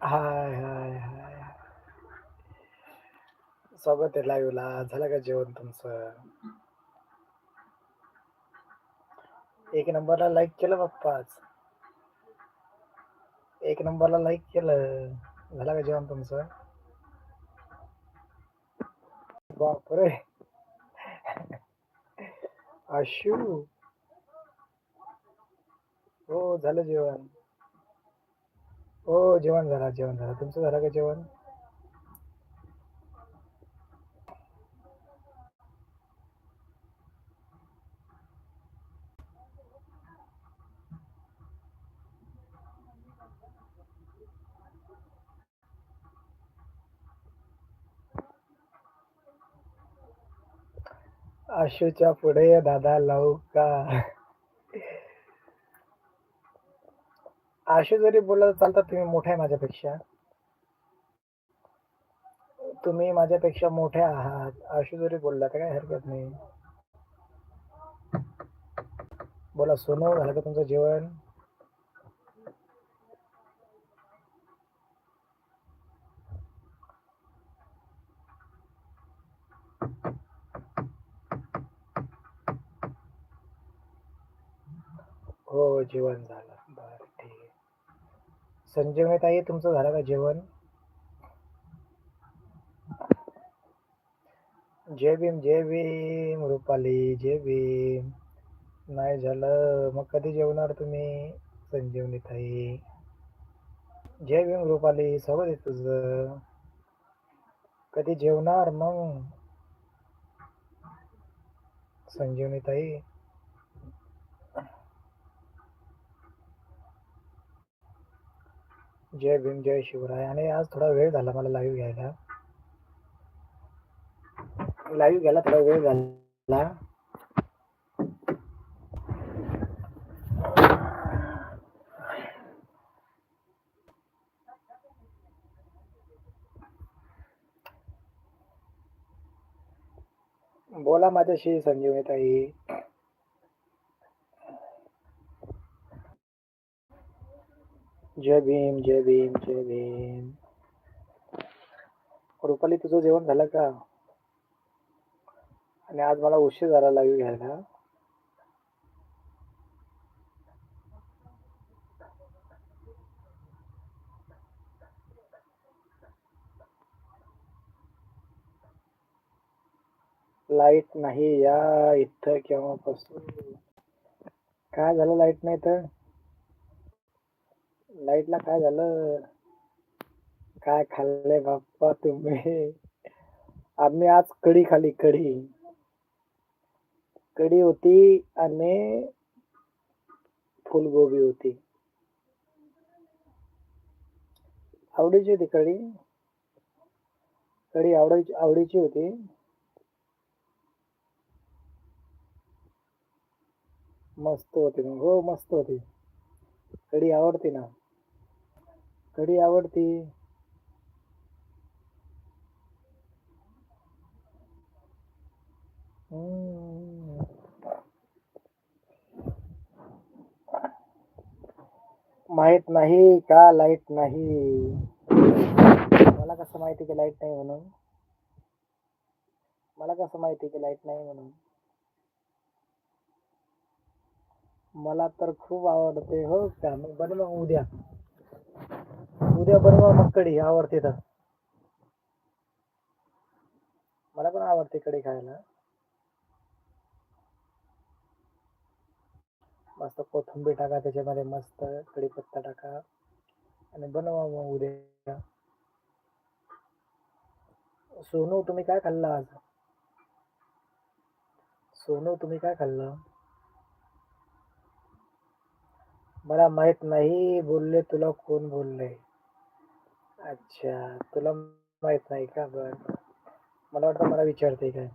हाय, हाय, हाय. स्वागत आहे लाईव्हला. झालं का जेवण तुमचं? एक नंबरला लाईक केलं बाप्पाच एक नंबरला लाईक केलं. झालं का जेवण तुमचं? बापरे! आशू. हो, झालं जेवण. हो, जेवण झालं, जेवण झालं. तुमचं झालं का जेवण? आशूच्या पुढे दादा लावू का? असे जरी बोलला तर चालतं, तुम्ही मोठे आहे माझ्यापेक्षा. तुम्ही माझ्यापेक्षा मोठे आहात. असे जरी बोलला तर काय हरकत नाही. बोला सोनं झालं का तुमचं जेवण? हो, जेवण झालं. संजीवनीताई तुमचं झालं का जेवण? जय भीम, जय भीम. रुपाली, जय भीम. नाही झालं, मग कधी जेवणार तुम्ही? संजीवनीताई जय भीम रुपाली, स्वागत आहे तुझं. कधी जेवणार मग? संजीवनीताई जय भीम, जय शिवराय. आणि आज थोडा वेळ झाला मला लाईव्ह घ्यायला. लाईव्ह घ्यायला थोडा वेळ झाला. बोला माझ्याशी संजीवनी ताई. जय भीम, जय भीम, जय भीम. रुपाली तुझं जेवण झालं का? आणि आज मला उशीर झाला लागेल घ्यायला. लाइट नाही या इथं केव्हापासून. काय झालं लाइट नाही तर? लाईटला काय झालं? काय खाल्लंय बाप्पा तुम्ही? आम्ही आज कढी खाल्ली कढी. कढी होती आणि फुलगोबी होती. आवडीची होती कढी? कढी आवडायची आवडीची होती? मस्त होती मग. हो, मस्त होती. कढी आवडते ना. कढी आवडती. माहीत नाही का लाइट नाही? मला कसं माहिती की लाइट नाही म्हणून? मला कसं माहिती की लाइट नाही म्हणून? मला तर खूप आवडते. हो का? मग बनवा उद्या. उद्या बनवा मग कढी आवडते तर. मला पण आवडते कढी खायला. मस्त कोथिंबीर टाका त्याच्यामध्ये मस्त कढीपत्ता टाका आणि बनवा मग उद्या. सोनू तुम्ही काय खाल्लं आज? सोनू तुम्ही काय खाल्लं? मला माहीत नाही बोलले तुला कोण बोलले? अच्छा, तुला माहीत नाही का? बरं, मला वाटतं मला विचारते काय?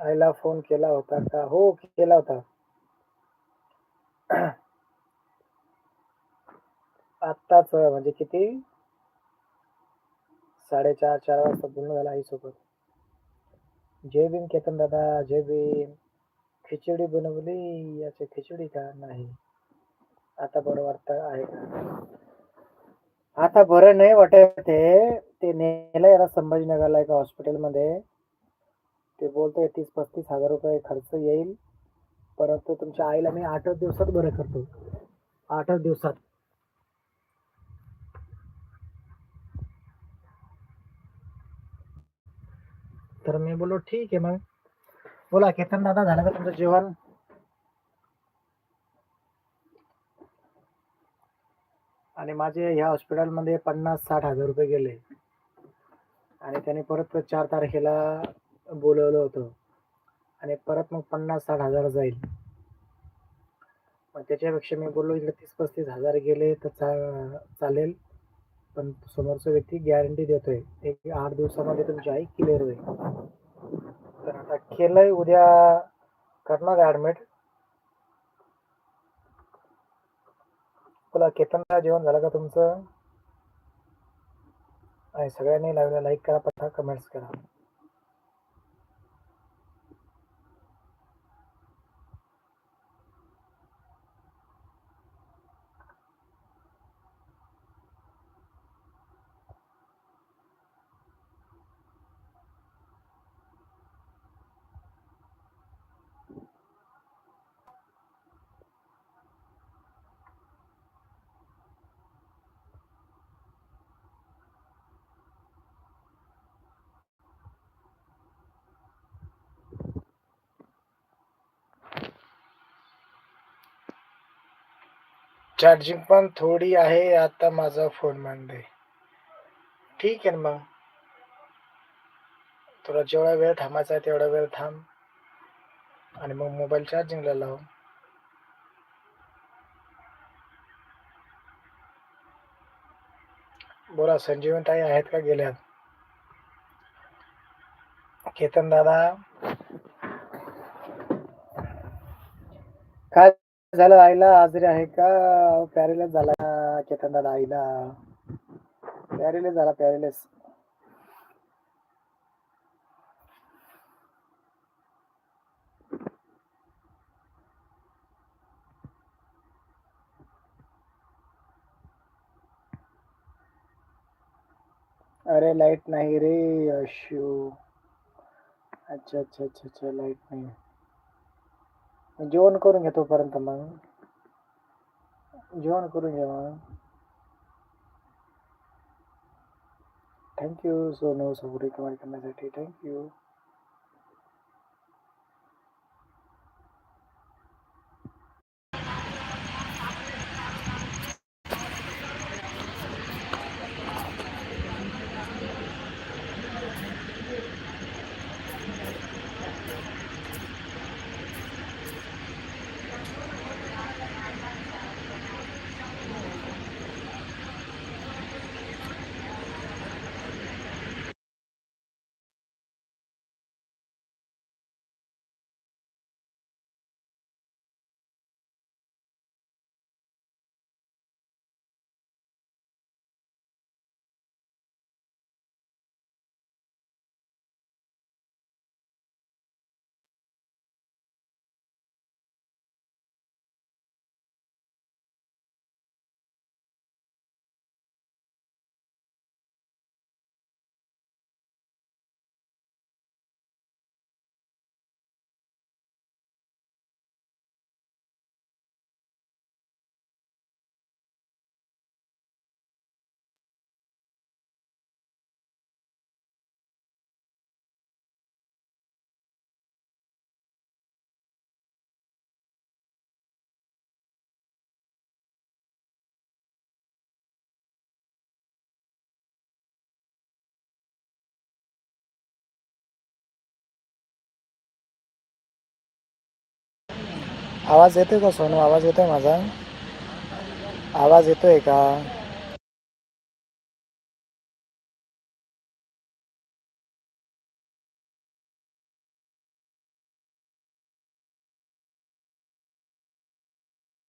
आईला फोन केला होता का? हो, केला होता. आत्ताच म्हणजे किती? 4:30 4 वाजता बोलणं झालं आईसोबत. जय भीम केतन दादा, जय भीम. खिचडी बनवली याची खिचडी का नाही? आता बरं वाटतं आहे का? आता बरं नाही वाटत ते. ते नेलं याला संभाजीनगरला एका हॉस्पिटलमध्ये. ते बोलतोय तीस पस्तीस हजार रुपये खर्च येईल. परंतु तुमच्या आईला मी आठच दिवसात बरं करतो. आठच दिवसात. तर मी बोललो ठीक आहे मग. बोला केतन दादा झालं का तुमचं जेवण? आणि माझे ह्या हॉस्पिटलमध्ये पन्नास साठ हजार रुपये गेले. आणि त्याने परत चार तारखेला बोलवलं होतं. आणि परत मग पन्नास साठ हजार जाईल. मग त्याच्यापेक्षा मी बोललो इकडे तीस पस्तीस हजार गेले तर चा चालेल. पण समोरचा व्यक्ती गॅरंटी देतोय. एक आठ दिवसामध्ये तुमची आई क्लिअर होईल. तर आता केलंय उद्या करणार ऍडमिट बोला केतनला जेवण झालं का तुमचं? आणि सगळ्यांनी लावलं. लाईक करा पठा कमेंट्स करा. चार्जिंग पण थोडी आहे आता माझा फोनमध्ये ठीक आहे ना मग? तुला जेवढा वेळ थांबायचा आहे तेवढा वेळ थांब. आणि मग मोबाईल चार्जिंगला लाव. बोला संजीवन ताई आहेत का गेल्यात? केतन दादा? काय झालं आईला आजरी आहे का? पॅरेलेस झाला केतन दादा आईला? पॅरेलेस झाला पॅरेलेस अरे लाइट नाही रे अशू अच्छा अच्छा अच्छा अच्छा लाइट नाही. जेवण करून घेतो पर्यंत मग. जेवण करून घे मग. Thank you Sonu so comment करण्यासाठी. थँक्यू आवाज येतोय का सोनू? आवाज येतोय माझा? आवाज येतोय का?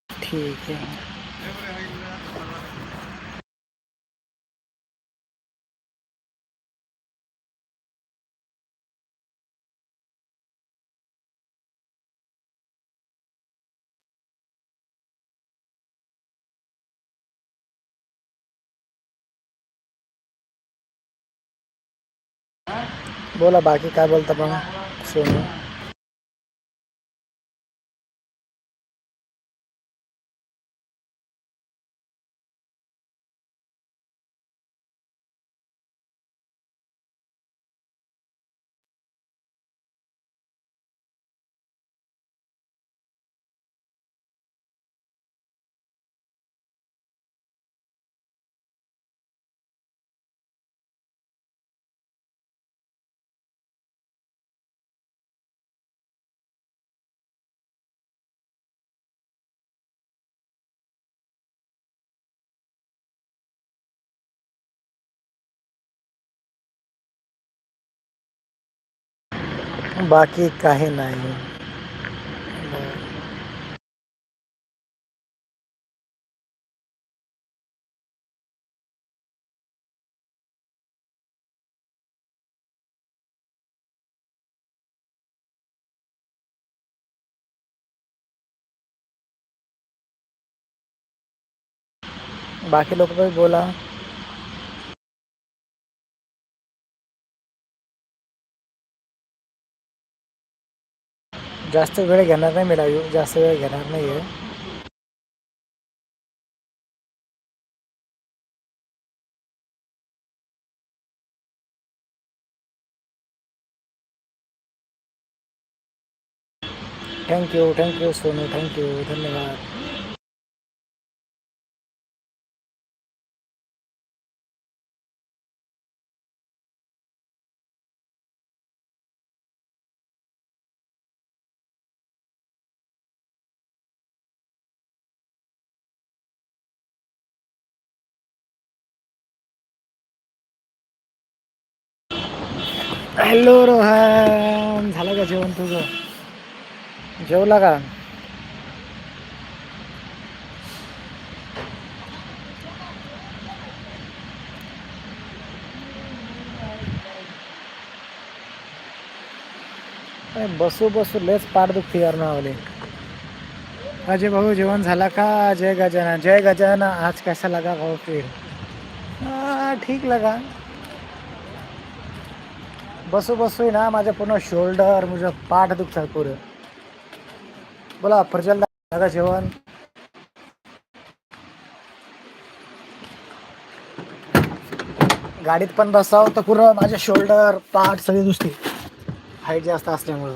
ठीक आहे. बोला बाकी काय बोलता पण? सोनू. बाकी काही नाही. बाकी लोगों को भी बोला. जास्त वेळ घेणार नाही मी लाईव्ह जास्त वेळ घेणार नाही आहे thank you thank you Sonu thank you धन्यवाद। हॅलो रोहन झालं का जेवण तुझं? जेवला का? बसू बसू लेच पाठ दुखते यार नावले अजय भाऊ जेवण झाला का? जय गजानन जय गजानन. आज कैसा लगा भाऊ फिर? ठीक लगा. बसू बसू ना माझ्या पूर्ण शोल्डर म्हणजे पाठ दुखतात पुरं. बोला प्रचंड दादा जेवण. गाडीत पण बसाव तर पूर्ण माझे शोल्डर पाठ सगळी दुसरी. हाईट जास्त असल्यामुळं.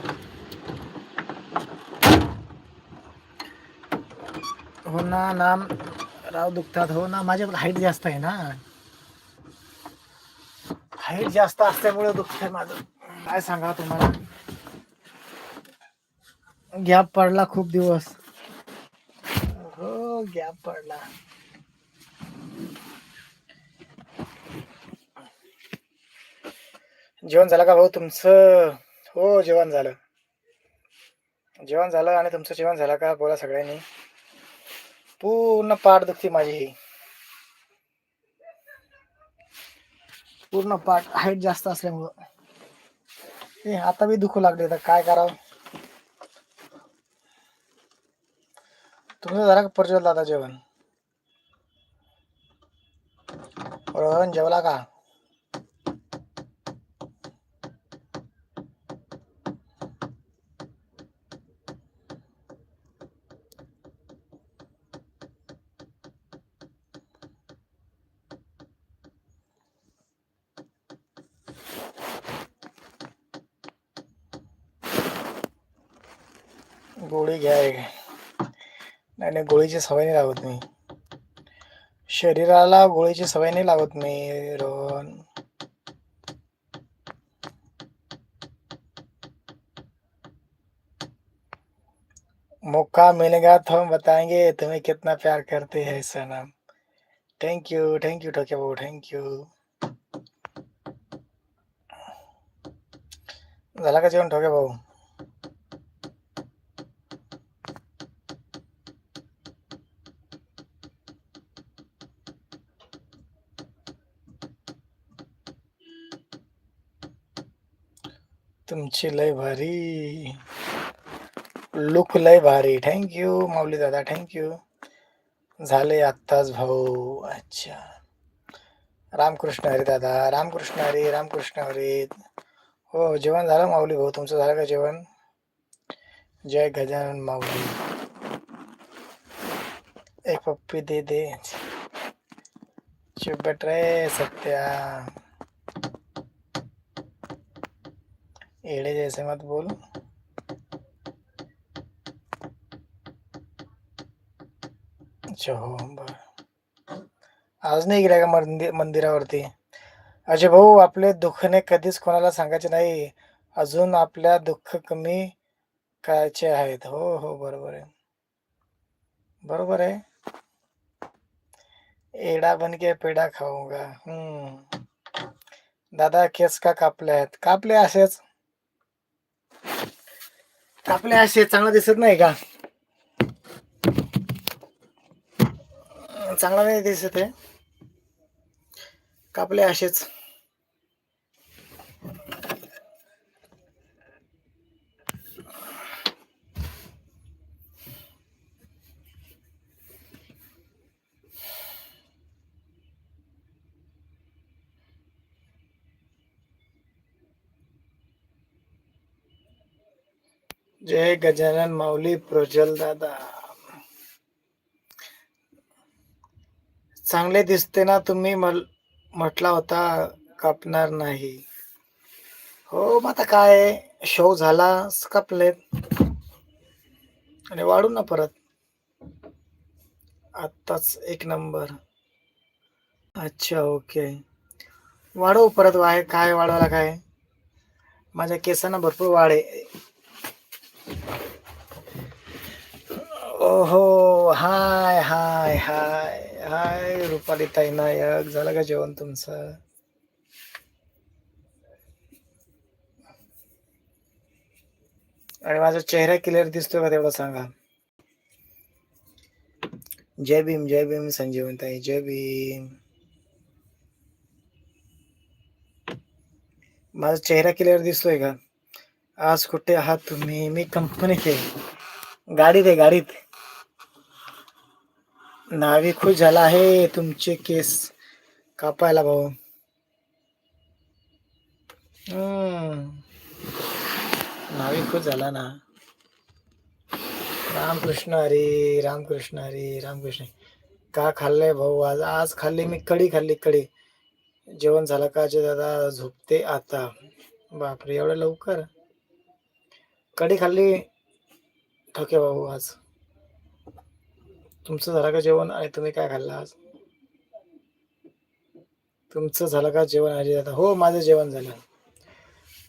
हो ना नाम राव दुखतात. हो ना माझ्या हाईट जास्त आहे ना. हाईट जास्त असल्यामुळे दुखतंय माझं. काय सांगा तुम्हाला? गॅप पडला खूप दिवस. हो गॅप पडला. जेवण झालं का भाऊ तुमचं? हो जेवण झालं. जेवण झालं आणि तुमचं जेवण झालं का? बोला सगळ्यांनी. पूर्ण पाठ दुखती माझी पूर्ण पाठ हाईट जास्त असल्यामुळं. ए आता बी दुखू लागले तर काय करावं? तुमचं जरा का प्रज्वल दादा जेवण. जेवला का? नाही नाही गोळीची सवय नाही लागत मी. शरीराला गोळीची सवय नाही लागत मी रोहन. मौका मिलेगा तो हम बताएंगे तुम्हें कितना प्यार करते हैं सनम. थैंक यू थैंक यू ठोके भाऊ थैंक यू झाला का जेवण ठोके भाऊ? तुमची लय भारी. लुक लय भारी. थँक्यू माऊली दादा. थँक्यू झाले आत्ताच भाऊ. अच्छा. रामकृष्ण हरी दादा. रामकृष्ण हरी रामकृष्ण हरी. हो जेवण झालं माऊली भाऊ? तुमचं झालं का जेवण? जय गजानन माऊली. एक पप्पी दे दे. चुप रे सत्या. एड़े जैसे मत बोल। अच्छा हो बर। आज नाही गेलाय का मंदिर मंदिरावरती? अजय भाऊ आपले दुःखने कधीच कोणाला सांगायचे नाही. अजून आपल्या दुःख कमी करायचे आहेत. हो हो बरोबर आहे. बरोबर आहे. एडा बनके पेडा पेढा खाऊंगा. हम्म. दादा केस का कापले आहेत? कापले असेच. कापले असे चांगला दिसत नाही का? चांगला नाही दिसत आहे. कापले असेच. जय गजानन माऊली प्रज्वल दादा. चांगले दिसते ना तुम्ही मल म्हटला होता कापणार नाही. हो मग आता काय? शो झाला कापलेत. आणि वाढू ना परत. आत्ताच एक नंबर अच्छा ओके वाढवू परत वाय काय वाढवायला काय? माझ्या केसांना भरपूर वाढ आहे. ओहो हाय हाय हाय. हाय रुपाली ताई नायक झालं का जेवण तुमचं? आणि माझा चेहरा क्लिअर दिसतोय का तेवढं सांगा. जय भीम जय भीम संजीवन ताई जय भीम. माझा चेहरा क्लिअर दिसतोय का? आज कुठे आहात तुम्ही? मी कंपनीत आहे गाडीत आहे गाडीत. नावी खुश झाला आहे तुमचे केस कापायला भाऊ. नावी खुश झाला ना. रामकृष्ण हरी रामकृष्ण हरी रामकृष्ण का खाल्लंय भाऊ आज? आज खाल्ली मी कढी खाल्ली कढी. जेवण झालं का जे दादा? झोपते आता. बापरे एवढं लवकर? कढी खाल्ली. ठोके भाऊ आज. तुमचं झालं का जेवण आणि तुम्ही काय खाल्लं आज? तुमचं झालं का जेवण आजी दादा हो माझं जेवण झालं.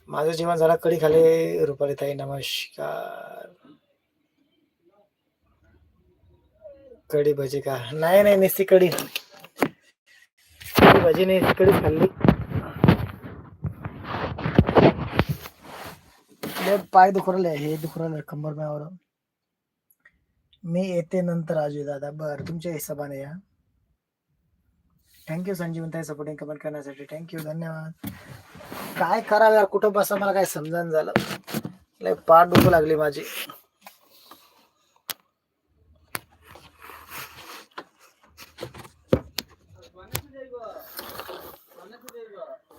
माझं जेवण झालं कढी खाल्ली. रुपाली ताई नमस्कार. कढी भजी का नाही नाही नुसती कढी भजी नाही कढी खाल्ली. लय पाय दुखरले हे दुखरले कंबर म्यावर. मी येते नंतर आजू दादा. बर तुमच्या हिशोबाने या. थँक्यू संजीवनताई सपोर्टिंग कमेंट करण्यासाठी. थँक्यू धन्यवाद. काय करावं यार कुठं बसा मला काय समजान झालं? लय पाठ दुखू लागली माझी.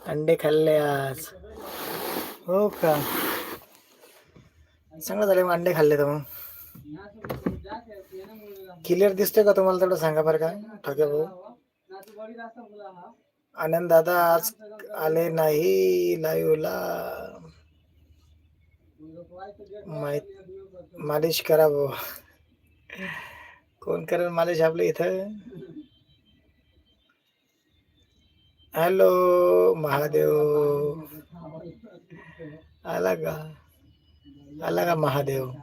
अंडे खाल्ले आज. हो का? चांगलं झालं मग अंडे खाल्ले तर मग. क्लिअर दिसतोय का तुम्हाला तेवढं? सांगा बरं का ठोके भाऊ. आनंद दादा आज आले नाही लाईव्हला. माहीत मालिश करा भाऊ. कोण करेल मालिश आपल्या इथं? हॅलो महादेव. आला का? आला का महादेव?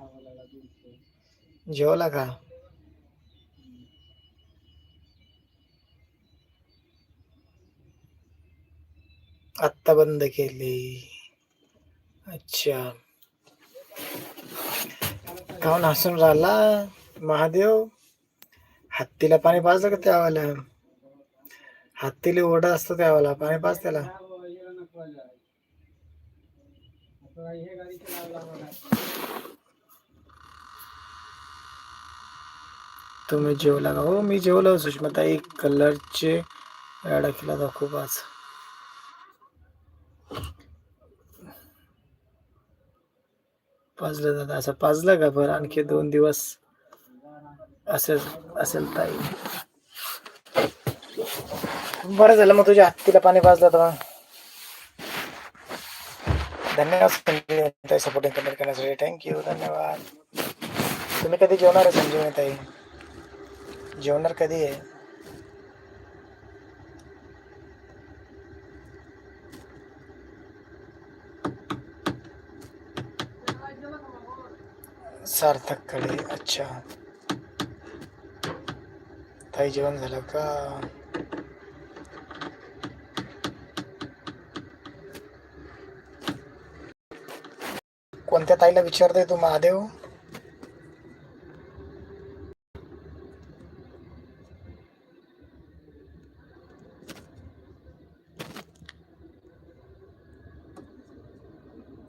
जेवला का? आत्ता बंद केली. अच्छा. काऊन हसून राहिला? महादेव हत्तीला पाणी पाजलं का त्यावाला हत्तीला ओढा असतो त्यावाला पाणी पाज त्याला. तुम्ही जेवला का? हो मी जेवलो सुषमाताई कलरचे एवढा केला तर खूपच. पाजलं दादा असं पाजलं का बरं? आणखी दोन दिवस असेल असेल ताई. बरं झालं मग तुझ्या हत्तीला पाणी पाजलं तर धन्यवाद सपोर्टिंग कमेंट करण्यासाठी थँक्यू धन्यवाद। तुम्ही कधी जेवणार आहे संजीवनी ताई? जेवणार कधी आहे सार्थक कडे अच्छा। ताई जेवण झालं का त्या ताईला विचारतोय तू महादेव?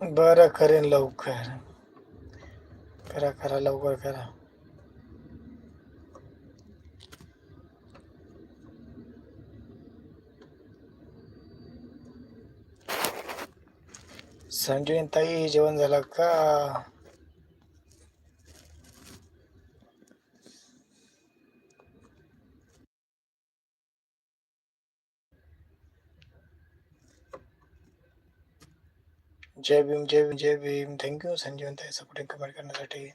बरं करेन लवकर. करा करा लवकर करा. संजीवनी ताई जेवण झालं का जय भीम जय भीम जय भीम थँक्यू संजीवन ताई सपोर्टिंग कमेंट करण्यासाठी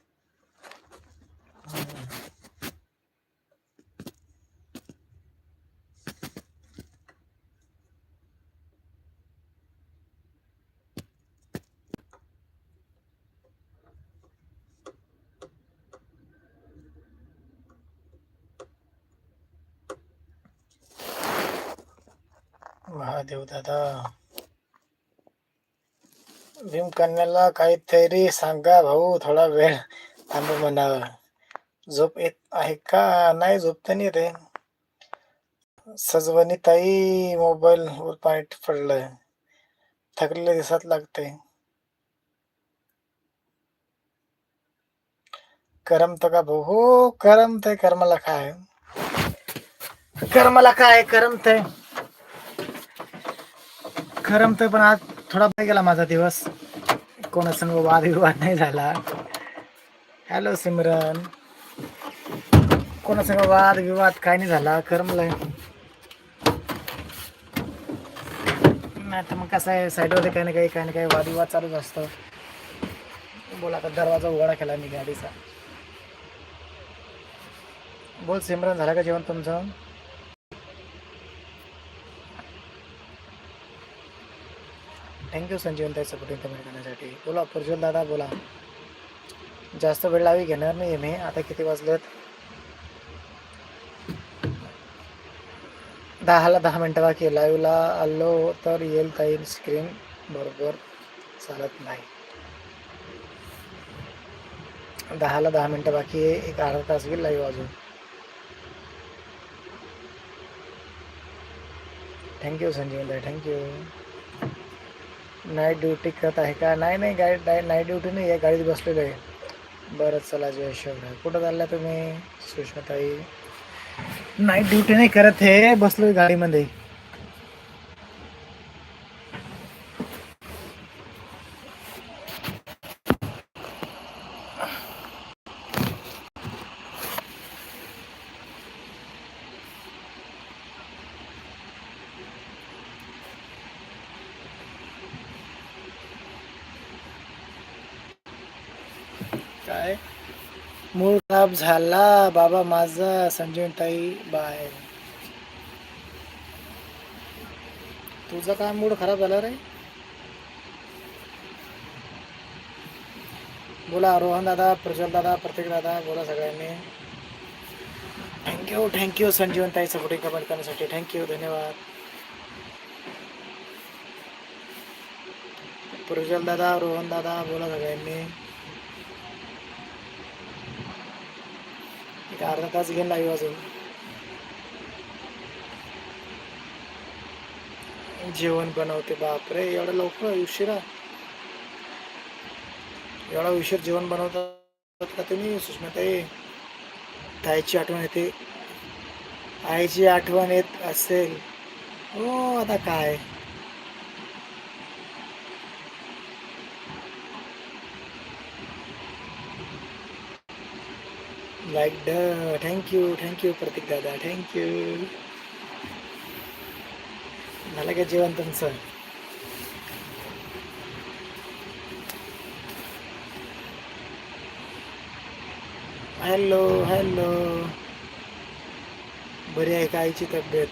हम्म. महादेव दादा भीम कन्याला काहीतरी सांगा भाऊ थोडा वेळ थांब म्हणावं. झोप येत आहे का? नाही झोप नाही रे सजवणी ताई मोबाईल वर पाणी पडलंय. थकलेले दिसत लागते. करमत का भाऊ? हो करमतय कर्माला काय? कर्माला काय? करमतय. करमतोय पण आज थोडा नाही गेला माझा दिवस. कोणासंग वादविवाद नाही झाला. हॅलो सिमरन. कोणासंग वाद विवाद काय नाही झाला. करमलंय नाही तर मग कसं आहे साईडमध्ये काही ना काही काही ना काही वादविवाद चालूच असतं. बोला आता दरवाजा उघडा केला मी गाडीचा. बोल सिमरन झालं का जेवण तुमचं? थँक्यू संजीवन ताई सपोर्टिंग कमेंट करण्यासाठी. बोला प्रज्वल दादा बोला. जास्त वेळ लावी घेणार नाही मी. आता किती वाजलेत? दहाला दहा मिनटं बाकी लाईव्हला आलो तर येईल ताई स्क्रीन बरोबर. चालत नाही. दहाला दहा मिनटं बाकी एक अर्धा तास घेईल लाईव्ह अजून. थँक्यू संजीवन ताई. थँक्यू नाईट ड्युटी करत आहे का? नाही नाही गाडी नाईट ड्युटी नाही आहे गाडीत बसलेलो आहे. बरं चला जय शिवराय. कुठं चालला तुम्ही सुषमाताई? नाईट ड्युटी नाही करत हे बसलो गाडीमध्ये काय मूळ खराब झाला. बाबा माझा संजीवन ताई बाय. तुझा काय मूड खराब झाला रे. बोला रोहन दादा प्रज्वल दादा प्रत्येक दादा बोला सगळ्यांनी. थँक्यू थँक्यू संजीवन ताई सपोर्टिंग कमेंट करण्यासाठी. थँक्यू धन्यवाद. प्रज्वल दादा रोहन दादा बोला सगळ्यांनी. एक अर्धा तास घेईन लाईव्ह अजून. जेवण बनवते बापरे एवढं लवकर उशिरा. एवढा उशीर जेवण बनवतात का तुम्ही सुषमाताई? ताईची आठवण येते. आईची आठवण येत असेल. हो आता काय? लाईक ड थँक्यू थँक्यू प्रतीक दादा थँक्यू झालं का जेवण तुमचं हॅलो हॅलो बरी आहे का आईची तब्येत?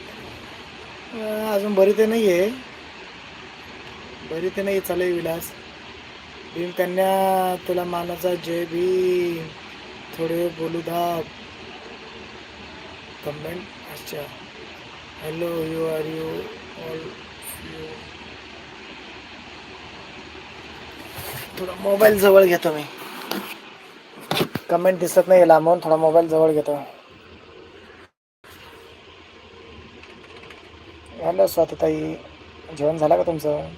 अजून बरी तर नाही आहे बरी तर नाही चालू आहे विलास. भीमकन्या तुला मानाचा जय भीम. थोडे बोलू दाब. कमेंट अच्छा hello you are you all you थोडा मोबाईल जवळ घेतो मी. कमेंट दिसत नाही लांबून थोडा मोबाईल जवळ घेतो. हॅलो स्वातताई. जेवण झालं का तुमचं?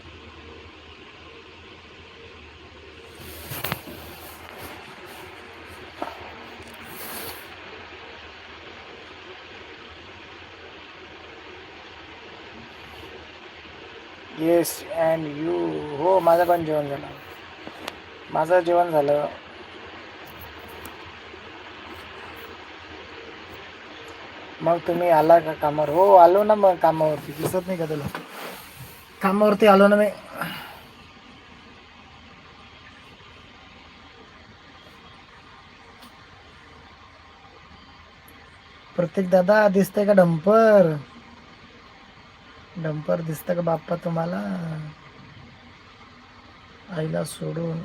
येस अँड यू हो माझं पण जेवण झालं. माझं जेवण झालं. मग तुम्ही आला का कामावर? हो आलो ना मग कामावरती. दिसत नाही का तुला? कामावरती आलो ना मी. प्रत्येक दादा दिसतंय का डंपर? डंपर दिसतं का बाप्पा तुम्हाला? आईला सोडून.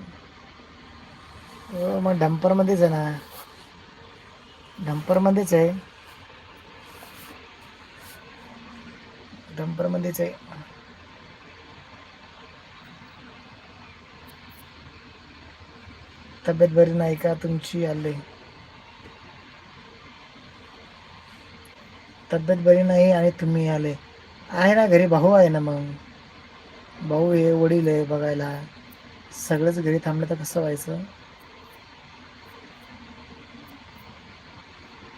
हो मग डंपरमध्येच आहे ना? डंपरमध्येच आहे. डंपरमध्येच आहे. तब्येत बरी नाही का? तुमची आले. तब्येत बरी नाही आणि तुम्ही आले. आहे ना घरी भाऊ आहे ना मग. भाऊ आहे वडील आहे बघायला. सगळंच घरी थांबलं तर कसं व्हायचं?